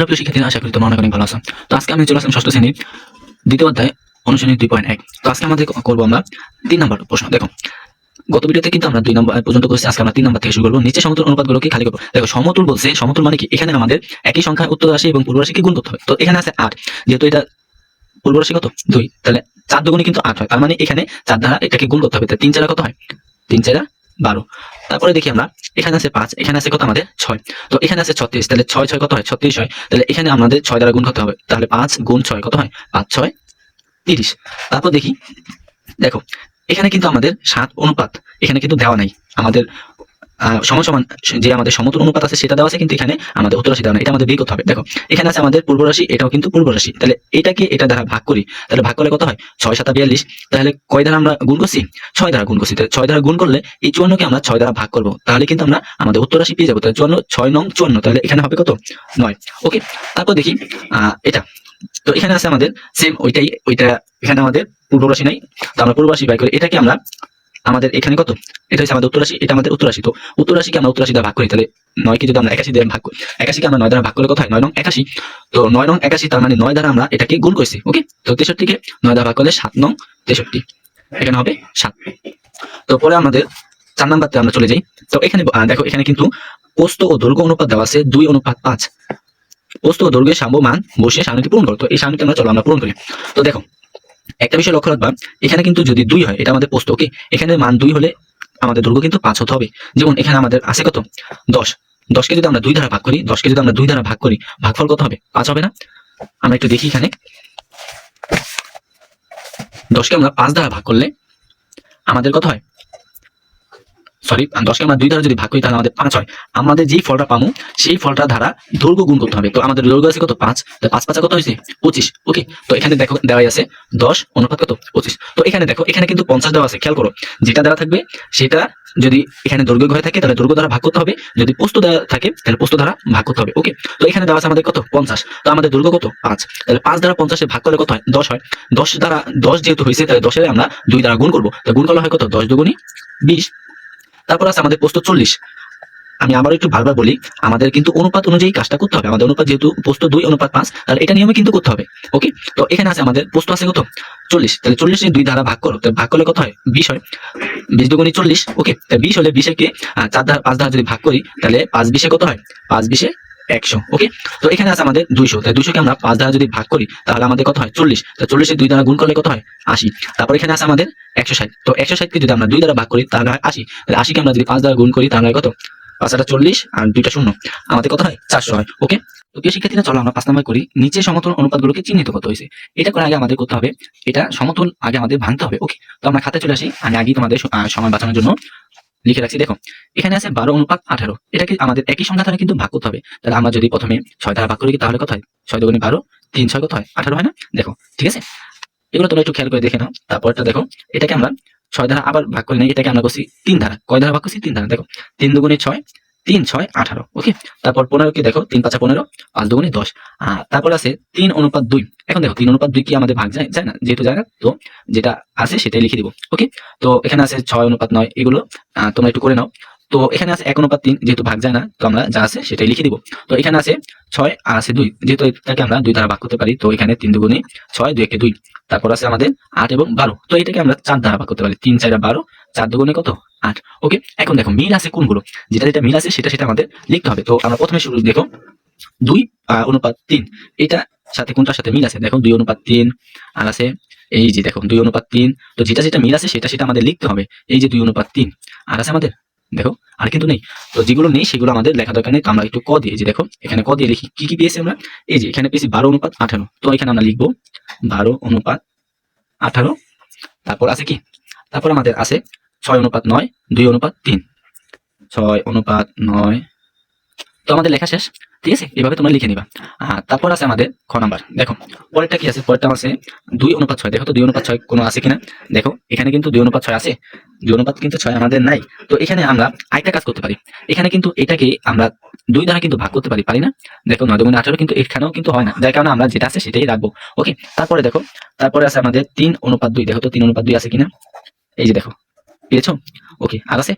Hello প্রিয় শিক্ষার্থীরা, আশা করি তোমরা অনেক ভালো আছো। তো আজকে আমি চলে আসলাম ষষ্ঠ শ্রেণি দ্বিতীয় অধ্যায়, অনুশীলনী দুই পয়েন্ট এক। তো আজকে আমাদের করব আমরা তিন নম্বর প্রশ্ন। দেখো, গত ভিডিওতে কিন্তু আমরা দুই নম্বর পর্যন্ত করেছি। আজকে আমরা তিন নম্বর থেকে শুরু করব। নিচে সমতুল অনুপাতগুলোকে খালি করব। দেখো, সমতুল বলছে, সমতুল মানে কি? এখানে আমাদের একই সংখ্যা উত্তর রাশি এবং পূর্ব রাশিকে গুণ করতে হবে। তো এখানে আছে আট। যেহেতু এটা পূর্ব রাশি কত? দুই। তাহলে চার দুগুণে কিন্তু আট হয়। তার মানে এখানে চার দ্বারা এটাকে গুণ করতে হবে। তাহলে তিন চারা কত হয়? তিন চারা বারো। তারপরে দেখি আমরা, এখানে আছে পাঁচ, এখানে আছে কত আমাদের? ছয়। তো এখানে আছে ছত্রিশ, তাহলে ছয় ছয় কত হয়? ছত্রিশ হয়। তাহলে এখানে আমাদের ছয় দ্বারা গুণ করতে হবে। তাহলে পাঁচ গুণ ছয় কত হয়? পাঁচ, ছয়, তিরিশ। তারপর দেখি, দেখো, এখানে কিন্তু আমাদের সাত অনুপাত, এখানে কিন্তু দেওয়া নাই। আমাদের আহ, সমান সমান যে আমাদের সমতুল অনুপাত আছে সেটা দেওয়া আছে কিন্তু এখানে আমাদের উত্তর রাশি দেওয়া নাই। এটা আমাদের করতে হবে। দেখো এখানে আছে আমাদের পূর্ব রাশি এটাও কিন্তু পূর্ব রাশি। তাহলে এটাকে এটা দ্বারা ভাগ করি তাহলে ভাগ করলে কত হয়? ছয় সাতা বিয়াল্লিশ। তাহলে কয় দ্বারা আমরা গুণ করছি? ছয় দ্বারা গুণ করছি। ছয় দ্বারা গুণ করলে এই চুয়ান্নকে আমরা ছয় দ্বারা ভাগ করব। তাহলে কিন্তু আমরা আমাদের উত্তর রাশি পেয়ে যাব। তাহলে চুয়ান্ন ছয় নং চুয়ান্ন। তাহলে এখানে হবে কত? নয়। ওকে তারপর দেখি এটা। তো এখানে আছে আমাদের সেম ওইটাই ওইটা এখানে আমাদের পূর্ব রাশি নাই। তো আমরা পূর্ব রাশি বাই করি। এটাকে আমরা আমাদের এখানে কত? এটা হচ্ছে আমাদের উত্তর রাশি, এটা আমাদের উত্তর রাশি। তো উত্তর রাশিকে আমরা উত্তর রাশি দ্বারা ভাগ করি, তাহলে নয়কে যদি আমরা একাশি দিয়ে ভাগ করি, একাশিকে আমরা নয় দ্বারা ভাগ করলে কত হয়? নয় নং একাশি। তো নয় নং একাশি, তার মানে নয় দ্বারা আমরা এটাকে গুণ করছি ওকে তো তেষট্টিকে নয় দ্বারা ভাগ করলে সাত নং তেষট্টি। এখানে হবে সাত। তো পরে আমাদের চার নাম্বারতে আমরা চলে যাই। তো এখানে দেখো, এখানে কিন্তু পোস্ত ও দৈর্ঘ্য অনুপাত দেওয়া আছে, দুই অনুপাত পাঁচ। পোস্ত ও দৈর্ঘ্যের সাম্য মান বসে সারণীটি পূরণ করো। তো এই সারণীটি আমরা, চলো আমরা পূরণ করি। তো দেখো একটা বিষয় লক্ষ্য রাখবা, এখানে কিন্তু যদি দুই হয়, এটা আমাদের পোস্ত ওকে? এখানে মান দুই হলে আমাদের দুর্গ কিন্তু পাঁচ হতে হবে। যেমন এখানে আমাদের আছে কত? দশ। দশকে যদি আমরা দুই দ্বারা ভাগ করি, দশকে যদি আমরা দুই দ্বারা ভাগ করি, ভাগফল কত হবে? পাঁচ হবে না? আমরা একটু দেখি এখানে। দশকে আমরা পাঁচ দ্বারা ভাগ করলে আমাদের কত হয়? সরি দশকে আমরা দুই দ্বারা যদি ভাগ করি, তাহলে আমাদের পাঁচ হয়। আমাদের যেই ফলটা পাবো, সেই ফলটা দ্বারা দৈর্ঘ্য গুণ করতে হবে। তো আমাদের দৈর্ঘ্য আছে কত? পাঁচ। পাঁচ পাঁচা কত হয়েছে? পঁচিশ। ওকে তো এখানে দেখো দেওয়াই আছে দশ, অনুপাত কত? পঁচিশ। তো এখানে দেখো, এখানে কিন্তু পঞ্চাশ দেওয়া আছে। খেয়াল করো, যেটা দেওয়া থাকবে, সেটা যদি এখানে দৈর্ঘ্য হয়ে থাকে, তাহলে দৈর্ঘ্য দ্বারা ভাগ করতে হবে। যদি পোস্ত দেওয়া থাকে, তাহলে পোস্ত দ্বারা ভাগ করতে হবে। ওকে তো এখানে দেওয়া আছে আমাদের কত? পঞ্চাশ। তো আমাদের দৈর্ঘ্য কত? পাঁচ। তাহলে পাঁচ দ্বারা পঞ্চাশে ভাগ করলে কত হয়? দশ হয়। দশ দ্বারা দশ যেহেতু হয়েছে, তাহলে দশের আমরা দুই দ্বারা গুণ করব। তো গুণ করলে হয় কত? দশ দুগুণি বিশ। তারপর আছে আমাদের পোস্ত চল্লিশ। আমি আবার একটু বারবার বলি, আমাদের কিন্তু অনুপাত অনুযায়ী কাজটা করতে হবে। আমাদের অনুপাত যেহেতু পোস্ত দুই, অনুপাত পাঁচ, তাহলে এটা নিয়মে কিন্তু করতে হবে। ওকে? তো এখানে আছে আমাদের পোস্ত আছে কত? চল্লিশ। তাহলে চল্লিশ দুই ধারা ভাগ করো। তাহলে ভাগ করলে কত হয়? বিশ হয়। বিশ দুগুণি চল্লিশ, ওকে? বিশ হলে বিশে কে? চার দ্বারা পাঁচ দ্বারা যদি ভাগ করি, তাহলে পাঁচ বিশে কত হয়? পাঁচ বিশে একশো ওকে তো এখানে আছে আমাদের দুইশো। তাই দুইশোকে আমরা পাঁচ দ্বারা যদি ভাগ করি, তাহলে আমাদের কত হয়? চল্লিশ। তো চল্লিশে দুই দ্বারা গুণ করলে কত হয়? আশি। তারপর এখানে আছে আমাদের একশো ষাট। তো একশো ষাটকে যদি আমরা দুই দ্বারা ভাগ করি, তাহলে হয় আশি। আশিকে আমরা যদি পাঁচ দ্বারা গুণ করি, তাহলে কত? পাঁচ চল্লিশ আর দুইটা শূন্য। আমাদের কত হয়? চারশো হয় ওকে তো প্রিয় শিক্ষার্থীরা, চলো আমরা পাঁচ নাম্বার করি। নিচে সমতল অনুপাতগুলোকে চিহ্নিত করতে হয়েছে। এটা করে আগে আমাদের করতে হবে, এটা সমতল আগে আমাদের ভাঙতে হবে ওকে তো আমরা খাতে চলে আসি। আমি আগে তোমাদের সময় বাঁচানোর জন্য লিখে রাখছি, দেখো, এখানে আছে বারো অনুপাত আঠারো। এটাকে আমাদের একই সংখ্যা দ্বারা কিন্তু ভাগ করতে হবে। তাহলে আমরা যদি প্রথমে ছয় দ্বারা ভাগ করি, তাহলে কত হয়? ছয় দুগুণে বারো, তিন ছয় কত হয়? আঠারো, হয় না? দেখো, ঠিক আছে? এগুলো তোমরা একটু খেয়াল করে দেখে নাও। তারপরটা দেখো, এটাকে আমরা ছয় দ্বারা আবার ভাগ করে নেই, এটাকে আমরা করছি তিন ধারা কয় ধারা ভাগ করছি? তিন ধারা দেখো, তিন দুগুণে ছয় তিন, ছয়, আঠারো ওকে তারপর পনেরো কি দেখো, তিন, পাঁচা পনেরো, পাঁচ, দুগুণে দশ। আর তারপর আছে তিন অনুপাত দুই। এখন দেখো, তিন অনুপাত দুই কি আমাদের ভাগ যায়? যায় না, যেহেতু যায় না তো যেটা আছে সেটাই লিখে দিব ওকে তো এখানে আছে ছয় অনুপাত নয়, এগুলো তোমরা একটু করে নাও। তো এখানে আছে এক অনুপাত তিন, যেহেতু ভাগ যায় না, তো আমরা যা আছে সেটাই লিখে দিব। তো এখানে আছে ছয়, আর আছে দুই। যেহেতু এটাকে আমরা দুই দ্বারা ভাগ করতে পারি, তো এখানে তিন দুগুণে ছয়, দুই একে দুই। তারপর আছে আমাদের আট এবং বারো। তো এটাকে আমরা চার দ্বারা ভাগ করতে পারি। তিন, চার বারো, চার দুগুণে কত? আট। ওকে, এখন দেখো, মিল আছে কোনগুলো? যেটা যেটা মিল আছে, সেটা সেটা আমাদের লিখতে হবে। তো আমরা প্রথমে শুরু দেখো, দুই অনুপাত তিন। এটা সাথে কোনটার সাথে মিল আছে? দেখো, দুই অনুপাত তিন, আর আছে এই যে দেখো, দুই অনুপাত তিন। তো যেটা যেটা মিল আছে, সেটা সেটা আমাদের লিখতে হবে। এই যে দুই অনুপাত তিন, আর আছে আমাদের দেখো, আর কিন্তু নেই। তো যেগুলো নেই, সেগুলো আমাদের লেখা দরকার নেই। আমরা একটু ক দিয়ে যে দেখো, এখানে ক দিয়ে লিখি। কি কি পেয়েছি আমরা? এই যে, এখানে পেয়েছি বারো অনুপাত আঠারো। তো এখানে আমরা লিখব বারো অনুপাত আঠারো। তারপর আছে কি? তারপর আমাদের আছে ছয় অনুপাত নয়, দুই অনুপাত তিন। ছয় অনুপাত নয়। তো আমাদের লেখা শেষ। ঠিক আছে? এভাবে তোমরা লিখে নিবা। তারপর আছে আমাদের খ নাম্বার। দেখো, পরেরটা কি আছে? পরেরটা আছে দুই অনুপাত ছয়। দেখো তো, দুই অনুপাত ছয় কোনো আছে কিনা? দেখো, এখানে কিন্তু দুই অনুপাত ছয় আছে। দুই অনুপাত কিন্তু ছয় আমাদের নাই। তো এখানে আমরা আরেকটা কাজ করতে পারি। এখানে কিন্তু এটাকে আমরা দুই দ্বারা কিন্তু ভাগ করতে পারি পারি না? দেখো, নয় দুগুণে আঠারো কিন্তু এখানেও কিন্তু হয় না। যার কারণে আমরা যেটা আছে সেটাই রাখব। ওকে তারপরে দেখো, তারপরে আছে আমাদের তিন অনুপাত দুই। দেখো তো, তিন অনুপাত দুই আছে কিনা? এই যে দেখো পেয়েছ ওকে আর আছে?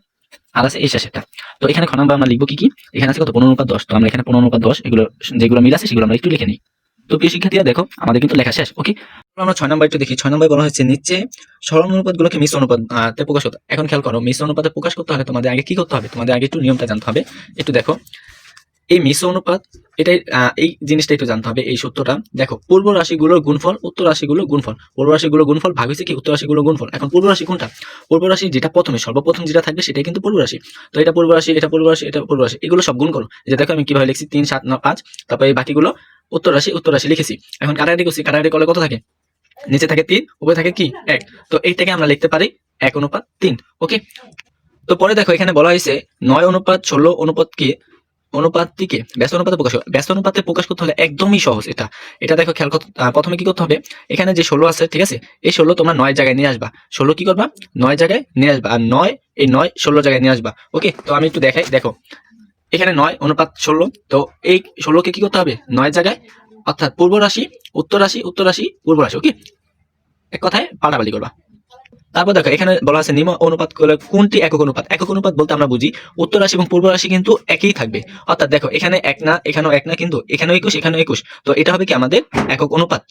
আর আছে এই শেষেরটা। তো এখানে খ আমরা লিখব কি কি? এখানে আছে কত? পনেরো অনুপাত দশ। তো আমরা এখানে পনেরো অনুপাত দশ, এগুলো, যেগুলো মিল আছে সেগুলো আমরা একটু লিখে নিই। তো প্রিয় শিক্ষার্থীরা, দেখো, আমাদের কিন্তু লেখা শেষ, ওকে? আমরা ছয় নম্বর একটু দেখি। ছয় নম্বর বলা হচ্ছে নিচে সরল অনুপাত গুলোকে মিশ্র অনুপাত প্রকাশ করতে এখন খেয়াল করো, মিশ্র অনুপাতে প্রকাশ করতে হলে তোমাদের আগে কি করতে হবে? তোমাদের আগে একটু নিয়মটা জানতে হবে। একটু দেখো। এই মিশ্র অনুপাত, এটাই এই জিনিসটা একটু জানতে হবে, এই সূত্রটা। দেখো, পূর্ব রাশিগুলোর গুণফল, উত্তর রাশিগুলোর গুণফল। পূর্ব রাশিগুলোর গুণফল ভাগ হয়েছে কি? উত্তর রাশিগুলোর গুণফল। এখন পূর্ব রাশি কোনটা? পূর্ব রাশি যেটা প্রথমে, সর্বপ্রথম যেটা থাকবে সেটাই কিন্তু পূর্ব রাশি। তো এটা পূর্ব রাশি, এটা পূর্ব রাশি, এটা পূর্ব রাশি, এগুলো সব গুণ করো। যে দেখো আমি কীভাবে লিখছি, তিন, সাত নয় পাঁচ, তারপরে এই বাকিগুলো উত্তর রাশি উত্তর রাশি লিখেছি। এখন কাটাকাটি করছি, কাটাকাটি করলে কত থাকে? নিচে থাকে তিন, উপরে থাকে কি? এক। তো এইটাকে আমরা লিখতে পারি এক অনুপাত তিন, ওকে? তো পরে দেখো, এখানে বলা হয়েছে নয় অনুপাত, ষোলো অনুপাত অনুপাতকে অনুপাতটিকে ব্যস্ত অনুপাতে প্রকাশ ব্যস্ত অনুপাতে প্রকাশ করতে হলে একদমই সহজ এটা। এটা দেখো খেয়াল প্রথমে কি করতে হবে? এখানে যে ষোলো আছে, ঠিক আছে? এই ষোলো তোমরা নয় জায়গায় নিয়ে আসবা। ষোলো কি করবা? নয় জায়গায় নিয়ে আসবা। আর নয়, এই নয় ষোলো জায়গায় নিয়ে আসবা। ওকে? তো আমি একটু দেখাই, দেখো। এখানে নয় অনুপাত ষোলো। তো এই ষোলোকে কি করতে হবে? নয় জায়গায়, অর্থাৎ পূর্ব রাশি, উত্তর রাশি উত্তর রাশি, পূর্ব রাশি, ওকে? এক কথায় পাল্টাপালি করবা। তারপর দেখো, এখানে বলা আছে নিম অনুপাত কোনটি একক অনুপাত? একক অনুপাত বলতে আমরা বুঝি, উত্তর রাশি এবং পূর্ব রাশি কিন্তু একই থাকবে। অর্থাৎ দেখো, এখানে এক না, এখানেও এক না, কিন্তু এখানেও একুশ এখানেও একুশ। তো এটা হবে কি আমাদের একক অনুপাত।